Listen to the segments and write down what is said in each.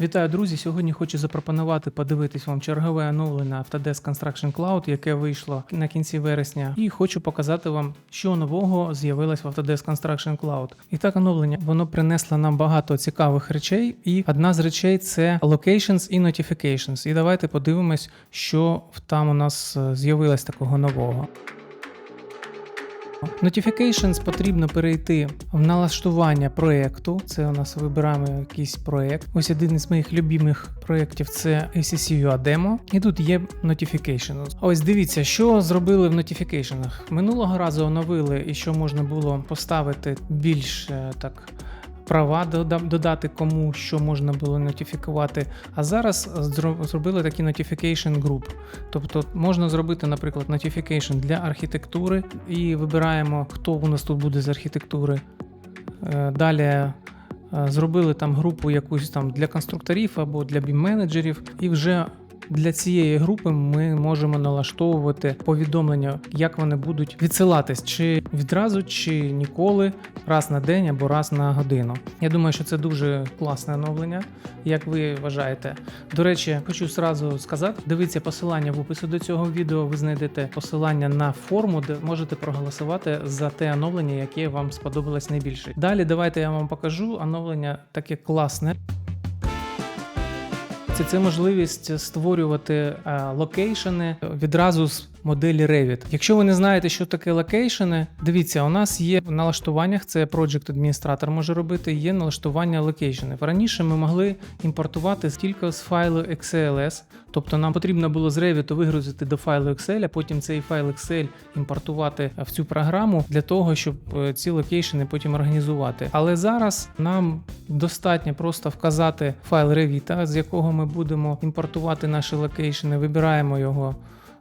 Вітаю, друзі! Сьогодні хочу запропонувати подивитись вам чергове оновлення Autodesk Construction Cloud, яке вийшло на кінці вересня, і хочу показати вам, що нового з'явилось в Autodesk Construction Cloud. І так оновлення воно принесло нам багато цікавих речей, і одна з речей це Locations і Notifications. І давайте подивимось, що там у нас е, з'явилось такого нового. Notifications потрібно перейти в налаштування проєкту. Це у нас вибираємо якийсь проєкт. Ось один із моїх любимих проєктів це ACC Demo. І тут є Notifications. Ось дивіться, що зробили в Notifications. Минулого разу оновили і що можна було поставити більш е, так. Права додати кому, що можна було нотифікувати. А зараз зробили такі notification group. Тобто можна зробити, наприклад, notification для архітектури і вибираємо, хто у нас тут буде з архітектури. Е, Далі е, зробили там групу якусь там для конструкторів або для бім-менеджерів, і вже для цієї групи ми можемо налаштовувати повідомлення, як вони будуть відсилатись, чи відразу, чи ніколи, раз на день або раз на годину. Я думаю, що це дуже класне оновлення, як ви вважаєте. До речі, хочу зразу сказати: дивіться посилання в описі до цього відео. Ви знайдете посилання на форму, де можете проголосувати за те оновлення, яке вам сподобалось найбільше. Далі давайте я вам покажу оновлення таке класне. Це, це можливість створювати е, локейшени відразу з моделі Revit. Якщо ви не знаєте, що таке локейшени, дивіться, у нас є в налаштуваннях, це Project адміністратор може робити, є налаштування локейшенів. Раніше ми могли імпортувати тільки з файлу XLS, тобто нам потрібно було з Revit вигрузити до файлу Excel, а потім цей файл Excel імпортувати в цю програму для того, щоб е, ці локейшени потім організувати. Але зараз нам достатньо просто вказати файл Revit, з якого ми будемо імпортувати наші локейшени, вибираємо його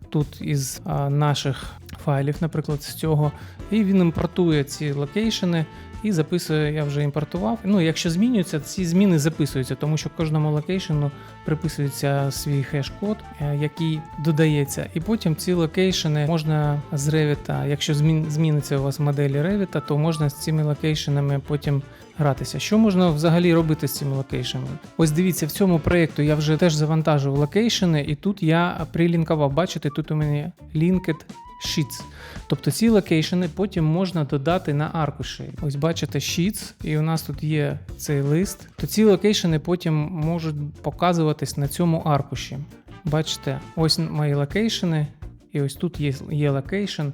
тут із наших файлів, наприклад, з цього, і він імпортує ці локейшени. І записує, я вже імпортував. Ну, якщо змінюються, ці зміни записуються, тому що кожному локейшену приписується свій хеш-код, е, який додається. І потім ці локейшени можна з Revit, якщо змін, зміниться у вас моделі Revit, то можна з цими локейшенами потім гратися. Що можна взагалі робити з цими локейшенами? Ось дивіться, в цьому проєкту я вже теж завантажив локейшени, і тут я прилінкував. Бачите, тут у мене linked Sheets. Тобто ці локейшени потім можна додати на аркуші. Ось бачите Sheets, і у нас тут є цей лист. То ці локейшени потім можуть показуватись на цьому аркуші. Бачите, ось мої локейшени, і ось тут є, є локейшн.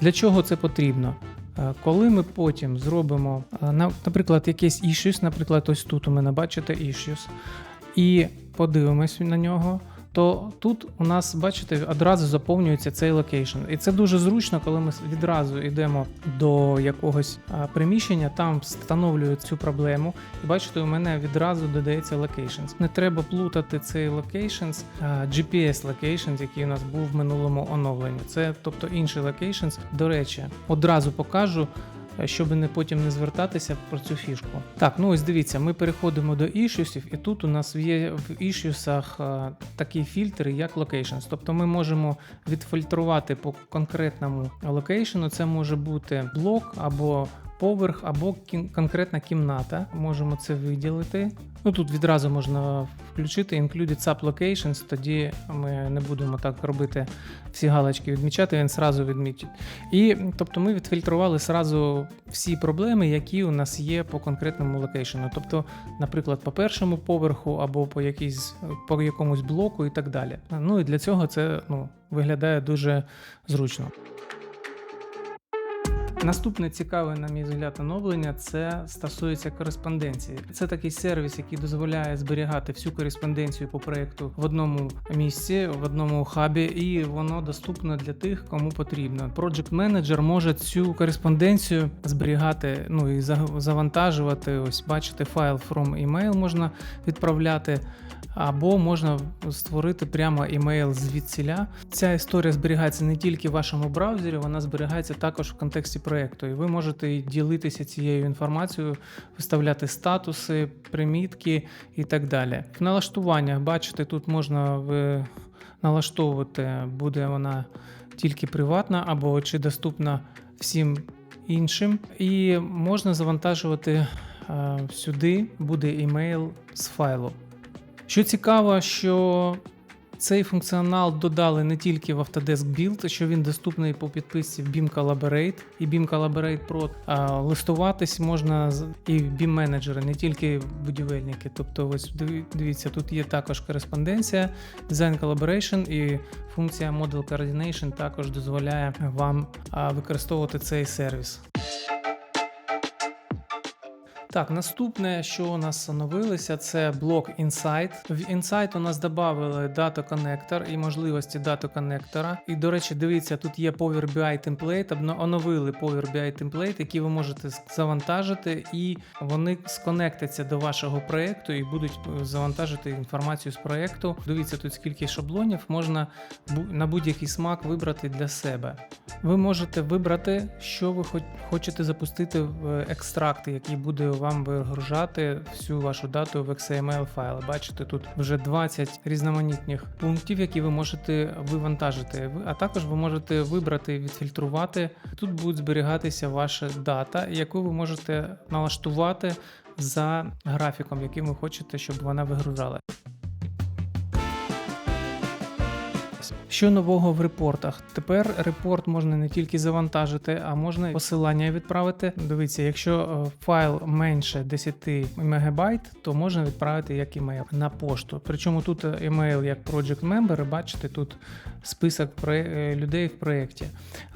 Для чого це потрібно? Е, Коли ми потім зробимо, е, на- наприклад, якийсь issues, наприклад, ось тут у мене бачите issues, і подивимось на нього, то тут у нас, бачите, одразу заповнюється цей локейшн. І це дуже зручно, коли ми відразу йдемо до якогось приміщення, там встановлюю цю проблему. І бачите, у мене відразу додається locations. Не треба плутати цей а, GPS locations, який у нас був в минулому оновленні. Це тобто інший locations. До речі, одразу покажу щоб не потім не звертатися про цю фішку. Так, ну ось дивіться, ми переходимо до ішюсів, і тут у нас є в ішюсах е, такі фільтри, як locations. Тобто ми можемо відфільтрувати по конкретному локейшену. Це може бути блок або поверх, або конкретна кімната. Можемо це виділити. Ну тут відразу можна включити Included Sub Locations, тоді ми не будемо так робити всі галочки відмічати, він зразу відмітить. І тобто ми відфільтрували зразу всі проблеми, які у нас є по конкретному локейшену. Тобто, наприклад, по першому поверху або по якійсь по якомусь блоку і так далі. Ну і для цього це ну, виглядає дуже зручно. Наступне цікаве, на мій взгляд, оновлення це стосується кореспонденції. Це такий сервіс, який дозволяє зберігати всю кореспонденцію по проекту в одному місці, в одному хабі, і воно доступно для тих, кому потрібно. Project Manager може цю кореспонденцію зберігати, ну і завантажувати. Ось бачите, файл from email можна відправляти. Або можна створити прямо імейл звідсіля. Ця історія зберігається не тільки в вашому браузері, вона зберігається також в контексті проєкту. І ви можете ділитися цією інформацією, виставляти статуси, примітки і так далі. В налаштуваннях, бачите, тут можна налаштовувати, буде вона тільки приватна або чи доступна всім іншим. І можна завантажувати е, сюди буде імейл з файлу. Що цікаво, що цей функціонал додали не тільки в Autodesk Build, що він доступний по підписці в BIM Collaborate і BIM Collaborate Pro. А листуватись можна і в BIM менеджери, не тільки будівельники. Тобто, ось дивіться, тут є також кореспонденція, Design Collaboration і функція Model Coordination також дозволяє вам використовувати цей сервіс. Так, наступне, що у нас оновилося, це блок Insight. В Insight у нас додали дату коннектор і можливості дату коннектора. І, до речі, дивіться, тут є Power BI обно- оновили Power BI темплейт, який ви можете завантажити, і вони сконектяться до вашого проєкту і будуть е, завантажити інформацію з проєкту. Дивіться, тут скільки шаблонів можна на будь-який смак вибрати для себе. Ви можете вибрати, що ви хочете запустити в е, екстракти, який буде вам вигружати всю вашу дату в XML файл. Бачите, тут вже 20 різноманітних пунктів, які ви можете вивантажити. Ви- А також ви можете вибрати, відфільтрувати. Тут буде зберігатися ваша дата, яку ви можете налаштувати за графіком, яким ви хочете, щоб вона вигружала. Що нового в репортах? Тепер репорт можна не тільки завантажити, а можна посилання відправити. Дивіться, якщо е, файл менше 10 МБ, то можна відправити як імейл на пошту. Причому тут е, імейл як Project Member, бачите, тут список е, людей в проєкті.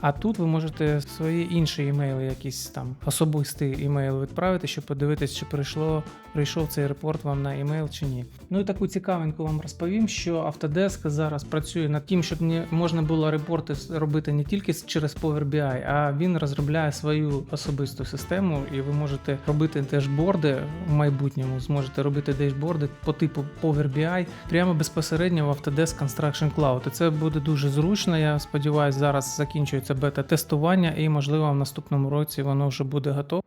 А тут ви можете свої інші імейли, якісь там особистий імейл відправити, щоб подивитись, чи прийшло, прийшов цей репорт вам на імейл чи ні. Ну і таку цікавинку вам розповім, що Autodesk зараз працює над тим, щоб не можна було репорти робити не тільки через Power BI, а він розробляє свою особисту систему, і ви можете робити дешборди в майбутньому. Зможете робити дешборди по типу Power BI прямо безпосередньо в Autodesk Construction Cloud. І це буде дуже зручно. Я сподіваюся, зараз закінчується бета-тестування, і можливо в наступному році воно вже буде готове.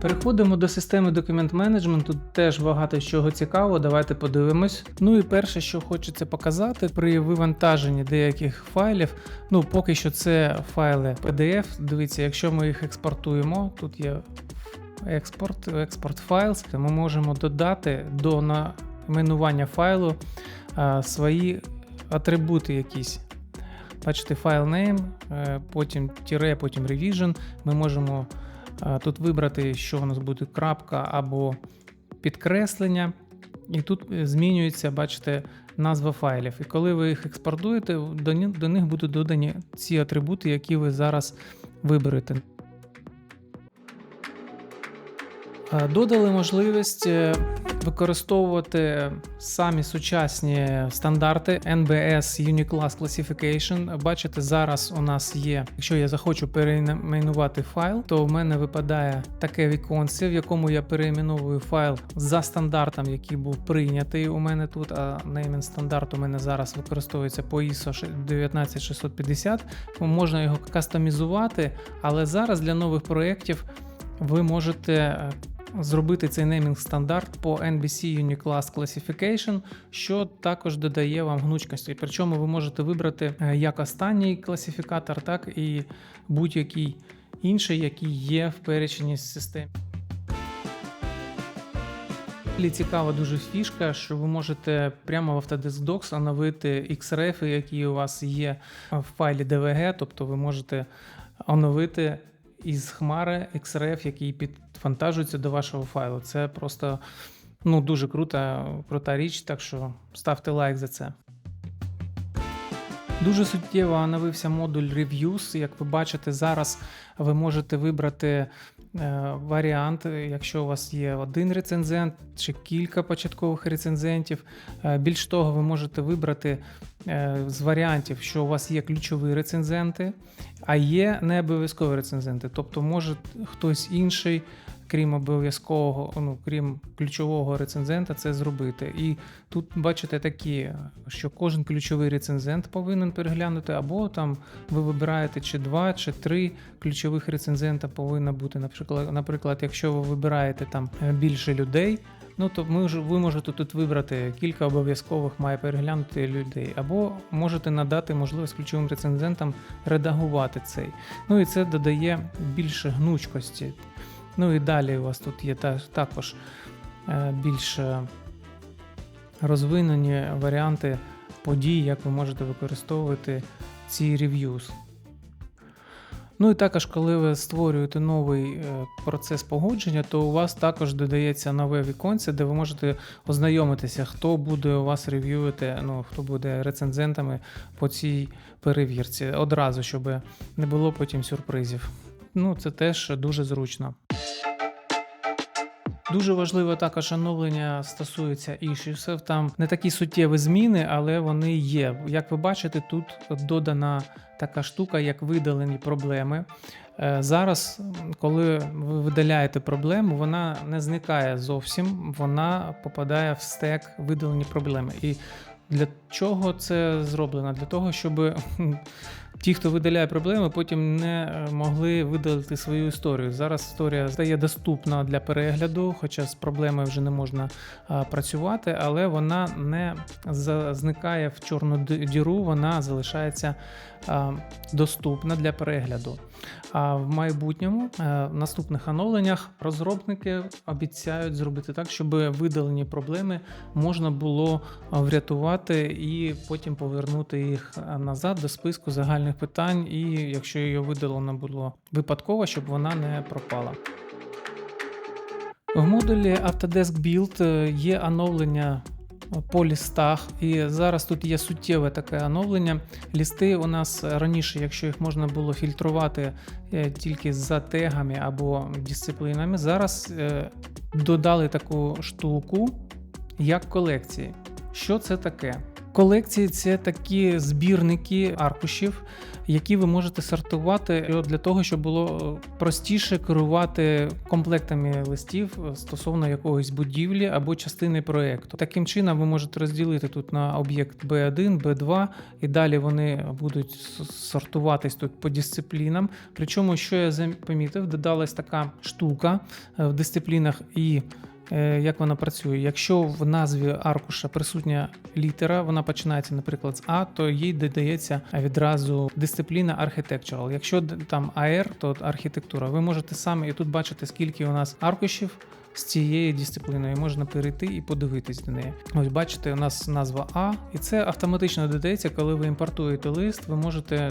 Переходимо до системи документ менеджменту. Теж багато чого цікавого. Давайте подивимось. Ну і перше, що хочеться показати, при вивантаженні деяких файлів. Ну, поки що це файли PDF. Дивіться, якщо ми їх експортуємо, тут є експорт, експорт то ми можемо додати до найменування файлу а, свої атрибути якісь. Бачите, файл name, е, потім тире, потім revision. Ми можемо тут вибрати, що у нас буде крапка або підкреслення. І тут е, змінюється, бачите, назва файлів. І коли ви їх експортуєте, до, них будуть додані ці атрибути, які ви зараз виберете. Додали можливість е, використовувати самі сучасні стандарти NBS Uniclass Classification. Бачите, зараз у нас є, якщо я захочу перейменувати файл, то в мене випадає таке віконце, в якому я перейменовую файл за стандартом, який був прийнятий у мене тут. А naming стандарт у мене зараз використовується по ISO 19650. Можна його кастомізувати, але зараз для нових проєктів ви можете е, зробити цей неймінг стандарт по NBC Uniclass Classification, що також додає вам гнучкості. Причому ви можете вибрати е, як останній класифікатор, так і будь-який інший, який є в перечні системи. Далі цікава дуже фішка, що ви можете прямо в Autodesk Docs оновити XRF, які у вас є в файлі DVG, тобто ви можете оновити із хмари XRF, який підвантажується до вашого файлу. Це просто ну, дуже крута, крута річ, так що ставте лайк за це. Дуже суттєво оновився модуль Reviews. Як ви бачите, зараз ви можете вибрати е, варіант, якщо у вас є один рецензент чи кілька початкових рецензентів. Е, більш того, ви можете вибрати з варіантів, що у вас є ключові рецензенти, а є не обов'язкові рецензенти. Тобто, може хтось інший, крім обов'язкового, ну крім ключового рецензента, це зробити. І тут бачите такі, що кожен ключовий рецензент повинен переглянути, або там ви вибираєте чи два, чи три ключових рецензента повинно бути. Наприклад, наприклад, якщо ви вибираєте там е, більше людей. Ну, то ми ви можете тут вибрати кілька обов'язкових має переглянути людей, або можете надати можливість ключовим рецензентам редагувати цей. Ну і це додає більше гнучкості. Ну і далі у вас тут є та- також е, більш е, розвинені варіанти подій, як ви можете використовувати ці reviews. Ну і також, коли ви створюєте новий е, процес погодження, то у вас також додається нове віконце, де ви можете ознайомитися, хто буде у вас рев'ювати, ну хто буде рецензентами по цій перевірці. Одразу, щоб не було потім сюрпризів. Ну, це теж дуже зручно. Дуже важливе також оновлення стосується ішівсів. Там не такі суттєві зміни, але вони є. Як ви бачите, тут додана така штука, як видалені проблеми. Е, Зараз, коли ви видаляєте проблему, вона не зникає зовсім, вона попадає в стек видалені проблеми. І для чого це зроблено? Для того, щоб ті, хто видаляє проблеми, потім не е, могли видалити свою історію. Зараз історія стає доступна для перегляду, хоча з проблемою вже не можна працювати, але вона не зникає в чорну діру, вона залишається доступна для перегляду. А в майбутньому, е, в наступних оновленнях, розробники обіцяють зробити так, щоб видалені проблеми можна було врятувати і потім повернути їх назад до списку загальних питань. І якщо її видалено було випадково, щоб вона не пропала. В модулі Autodesk Build е, є оновлення по лістах, і зараз тут є суттєве таке оновлення. Лісти у нас раніше, якщо їх можна було фільтрувати е, тільки за тегами або дисциплінами, зараз е, додали таку штуку, як колекції. Що це таке? Колекції це такі збірники аркушів, які ви можете сортувати для того, щоб було е, простіше керувати комплектами листів е, стосовно якогось будівлі або частини проєкту. Таким чином, ви можете розділити тут на об'єкт B1, B2, і далі вони будуть сортуватись тут по дисциплінам. Причому, що я помітив, додалась така штука е, в дисциплінах і. Як вона працює? Якщо в назві аркуша присутня літера, вона починається, наприклад, з А, то їй додається відразу дисципліна Architectural. Якщо там AR, то архітектура. Ви можете самі і тут бачити, скільки у нас аркушів з цією дисципліною. Можна перейти і подивитись до неї. Ось бачите, у нас назва А, і це автоматично додається, коли ви імпортуєте лист, ви можете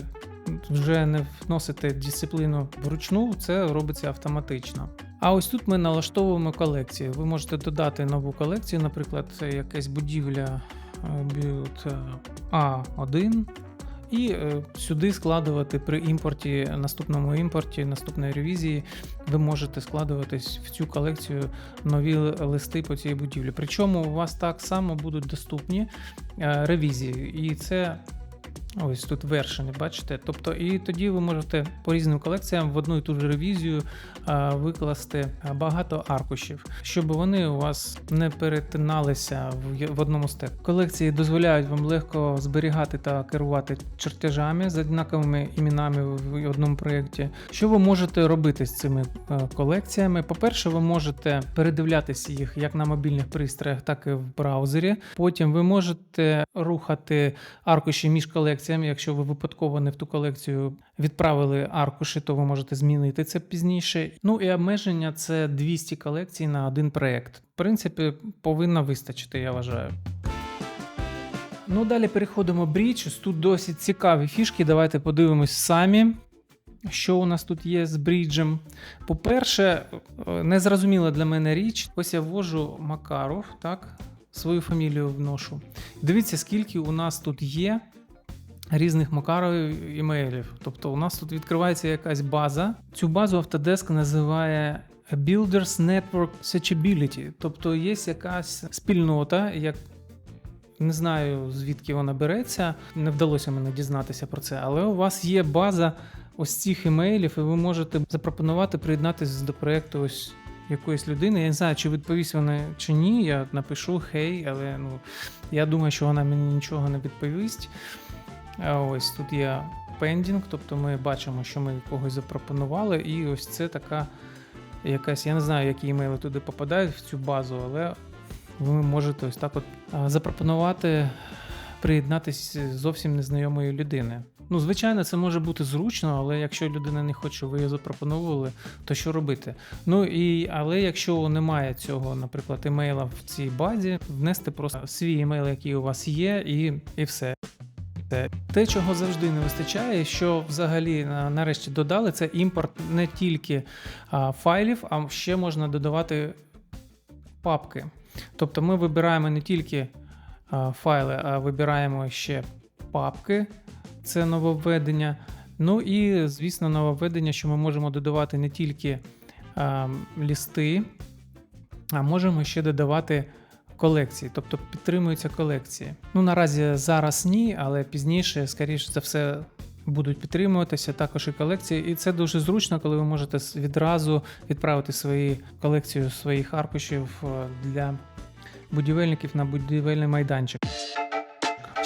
вже не вносити дисципліну вручну, це робиться автоматично. А ось тут ми налаштовуємо колекцію. Ви можете додати нову колекцію, наприклад, якась будівля build, е, А1. І е, сюди складувати при імпорті, наступному імпорті, наступної ревізії, ви можете складуватись в цю колекцію нові листи по цій будівлі. Причому у вас так само будуть доступні е, ревізії. І це ось тут вершини, бачите. Тобто, і тоді ви можете по різним колекціям в одну і ту ж ревізію викласти е, багато аркушів, щоб вони у вас не перетиналися в, одному стеку. Колекції дозволяють вам легко зберігати та керувати чертежами з однаковими іменами в одному проєкті. Що ви можете робити з цими е, колекціями? По-перше, ви можете передивлятися їх як на мобільних пристроях, так і в браузері. Потім ви можете рухати аркуші між колекціями. Якщо ви випадково не в ту колекцію відправили аркуші, то ви можете змінити це пізніше. Ну і обмеження це 200 колекцій на один проєкт. В принципі, повинно вистачити, я вважаю. Ну, далі переходимо в брідж. Тут досить цікаві фішки. Давайте подивимось самі. Що у нас тут є з бріджем? По-перше, е, незрозуміла для мене річ. Ось я ввожу Макаров, так, свою фамілію вношу. Дивіться, скільки у нас тут є різних Макарових імейлів. Тобто, у нас тут відкривається якась база. Цю базу Autodesk називає Builders Network Searchability. Тобто є якась спільнота, як не знаю звідки вона береться, не вдалося мене дізнатися про це, але у вас є база ось цих імейлів, і ви можете запропонувати приєднатися до проєкту ось якоїсь людини. Я не знаю, чи відповість вона чи ні. Я напишу хей, але ну я думаю, що вона мені нічого не відповість. Ось тут є пендінг, тобто ми бачимо, що ми когось запропонували, і ось це така якась, я не знаю, які імейли туди попадають в цю базу, але ви можете ось так от запропонувати приєднатися зовсім незнайомої людини. Ну, звичайно, це може бути зручно, але якщо людина не хоче, ви її запропонували, то що робити? Ну і але якщо немає цього, наприклад, емейла в цій базі, внести просто свій емейл, який у вас є, і, і все. Те- чого завжди не вистачає, що взагалі нарешті додали, це імпорт не тільки а, файлів, а ще можна додавати папки. Тобто ми вибираємо не тільки а, файли, а вибираємо ще папки. Це нововведення. Ну і, звісно, нововведення, що ми можемо додавати не тільки а, лісти, а можемо ще додавати колекції, тобто підтримуються колекції. Ну наразі зараз ні, але пізніше, скоріше за все, будуть підтримуватися також і колекції. І це дуже зручно, коли ви можете відразу відправити свої колекцію своїх аркушів е, для будівельників на будівельний майданчик.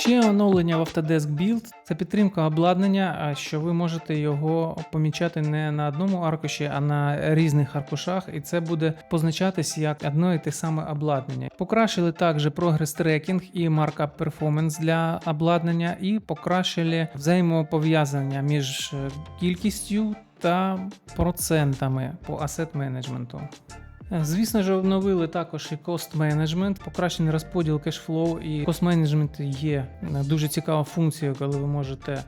Ще оновлення в Autodesk Build – це підтримка обладнання, що ви можете його помічати не на одному аркуші, а на різних аркушах, і це буде позначатись як одно і те саме обладнання. Покращили також прогрес трекінг і маркап перформанс для обладнання, і покращили взаємопов'язання між е, кількістю та процентами по асет менеджменту. Е, Звісно ж, обновили також і кост менеджмент, покращений розподіл кешфлоу і кост менеджмент є е, дуже цікава функція, коли ви можете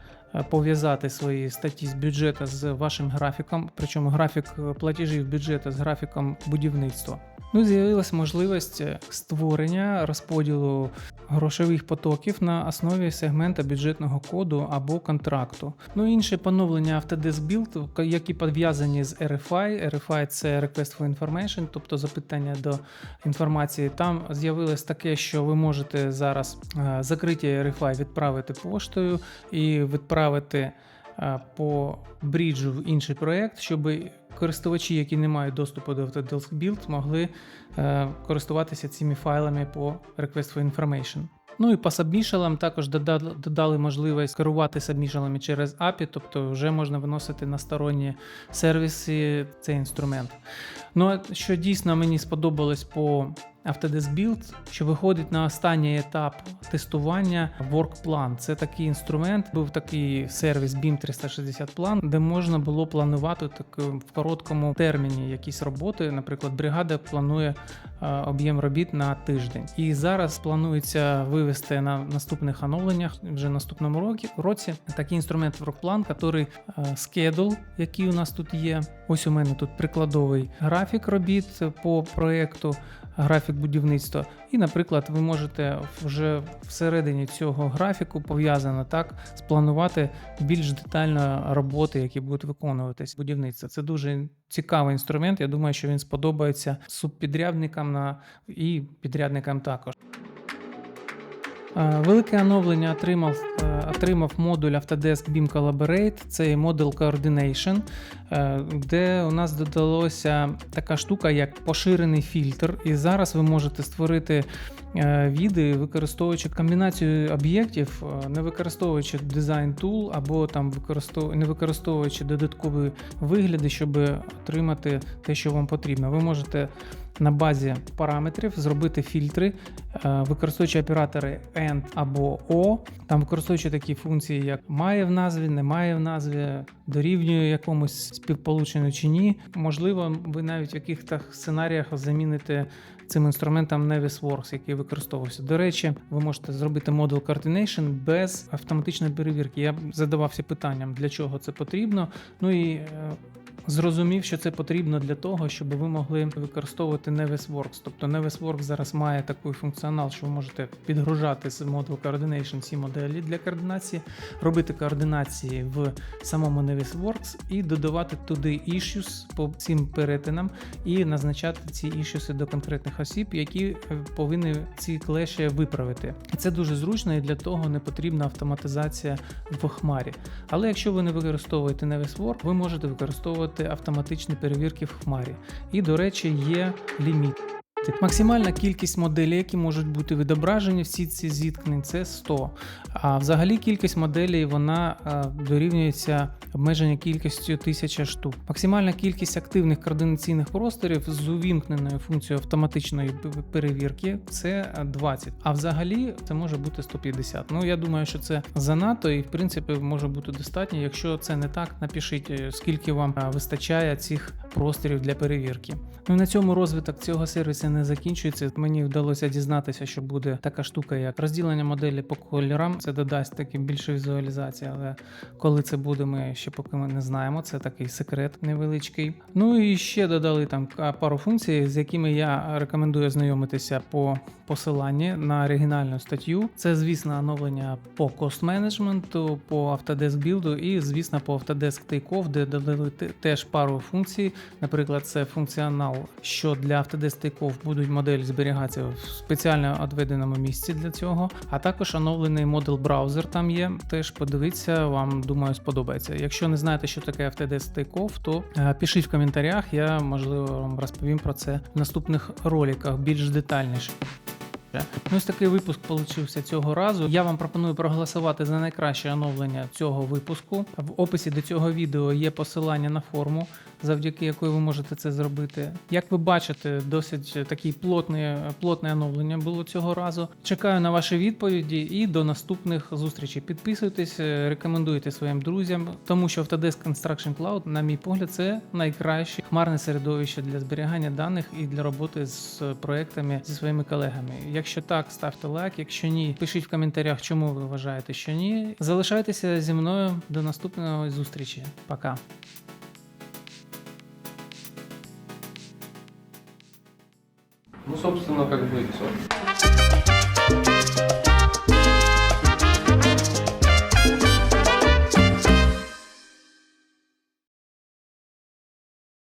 пов'язати свої статті з бюджету з вашим графіком, причому графік е, платежів бюджету з графіком будівництва. Ну, з'явилася можливість е, створення розподілу грошових потоків на основі сегмента бюджетного коду або контракту. Ну, інше поновлення Autodesk Build, які пов'язані з RFI. RFI це Request for Information, тобто запитання до інформації. Там з'явилось таке, що ви можете зараз е, закриті RFI відправити поштою і відправити е, по бріджу в інший проєкт, щоб користувачі, які не мають доступу до Autodesk Build, могли е, користуватися цими файлами по Request for Information. Ну і по сабмішалам також додали, можливість керувати сабмішалами через API, тобто вже можна виносити на сторонні сервіси цей інструмент. Ну, що дійсно мені сподобалось по Autodesk Build, що виходить на останній етап тестування WorkPlan. Це такий інструмент, був такий сервіс BIM 360 Plan, де можна було планувати так в короткому терміні якісь роботи. Наприклад, бригада планує е, об'єм робіт на тиждень. І зараз планується вивести на наступних оновленнях вже наступному році, році такий інструмент WorkPlan, який е, schedule, який у нас тут є. Ось у мене тут прикладовий графік робіт по проєкту графік будівництва. І, наприклад, ви можете вже всередині цього графіку пов'язано так спланувати більш детально роботи, які будуть виконуватись будівництво. Це дуже цікавий інструмент. Я думаю, що він сподобається субпідрядникам на і підрядникам також. Е, Велике оновлення отримав, е, отримав модуль Autodesk BIM Collaborate, це Model Coordination, е, де у нас додалося така штука, як поширений фільтр. І зараз ви можете створити віди, використовуючи комбінацію об'єктів, не використовуючи дизайн tool або там використов... не використовуючи додаткові вигляди, щоб отримати те, що вам потрібно. Ви можете на базі параметрів зробити фільтри, е, використовуючи оператори AND або O, там використовуючи такі функції, як має в назві, не має в назві, дорівнює якомусь співполученню чи ні. Можливо, ви навіть в якихось сценаріях заміните цим інструментом Navisworks, який використовувався. До речі, ви можете зробити Model Coordination без автоматичної перевірки. Я задавався питанням, для чого це потрібно. Ну і е, зрозумів, що це потрібно для того, щоб ви могли використовувати Navisworks. Тобто Navisworks зараз має такий функціонал, що ви можете підгружати з Model Coordination ці моделі для координації, робити координації в самому Navisworks і додавати туди issues по цим перетинам і назначати ці issues до конкретних осіб, які е, повинні ці клеші виправити. Це дуже зручно і для того не потрібна автоматизація в хмарі. Але якщо ви не використовуєте Navisworks, ви можете використовувати автоматичні перевірки в хмарі. І, до речі, є ліміт. Максимальна кількість моделей, які можуть бути відображені в сітці зіткнень, це 100. А взагалі кількість моделей вона е, дорівнюється обмеженій кількістю 1000 штук. Максимальна кількість активних координаційних просторів з увімкненою функцією автоматичної перевірки це 20. А взагалі це може бути 150. Ну я думаю, що це занадто і в принципі може бути достатньо. Якщо це не так, напишіть, е, скільки вам е, вистачає цих просторів для перевірки. Ну і на цьому розвиток цього сервісу не закінчується. Мені вдалося дізнатися, що буде така штука, як розділення моделі по кольорам. Це додасть таки більше візуалізації, але коли це буде, ми ще поки ми не знаємо. Це такий секрет невеличкий. Ну і ще додали там пару функцій, з якими я рекомендую знайомитися по посиланні на оригінальну статтю. Це, звісно, оновлення по кост менеджменту, по Autodesk білду і, звісно, по Autodesk Takeoff, де додали теж пару функцій. Наприклад, це функціонал, що для Autodesk Takeoff будуть моделі зберігатися в спеціально відведеному місці для цього. А також оновлений модел браузер там є. Теж подивіться, вам думаю, сподобається. Якщо не знаєте, що таке Autodesk Takeoff, то е, пишіть в коментарях. Я можливо вам розповім про це в наступних роликах більш детальніше. Ну, ось такий випуск получився цього разу. Я вам пропоную проголосувати за найкраще оновлення цього випуску. В описі до цього відео є посилання на форму, завдяки якої ви можете це зробити. Як ви бачите, досить такі плотне, плотне оновлення було цього разу. Чекаю на ваші відповіді і до наступних зустрічей. Підписуйтесь, е, рекомендуйте своїм друзям, тому що Autodesk Construction Cloud, на мій погляд, це найкраще хмарне середовище для зберігання даних і для роботи з проектами зі своїми колегами. Якщо так, ставте лайк. Якщо ні, пишіть в коментарях, чому ви вважаєте, що ні. Залишайтеся зі мною до наступної зустрічі. Пока. Ну, собственно, как бы и все.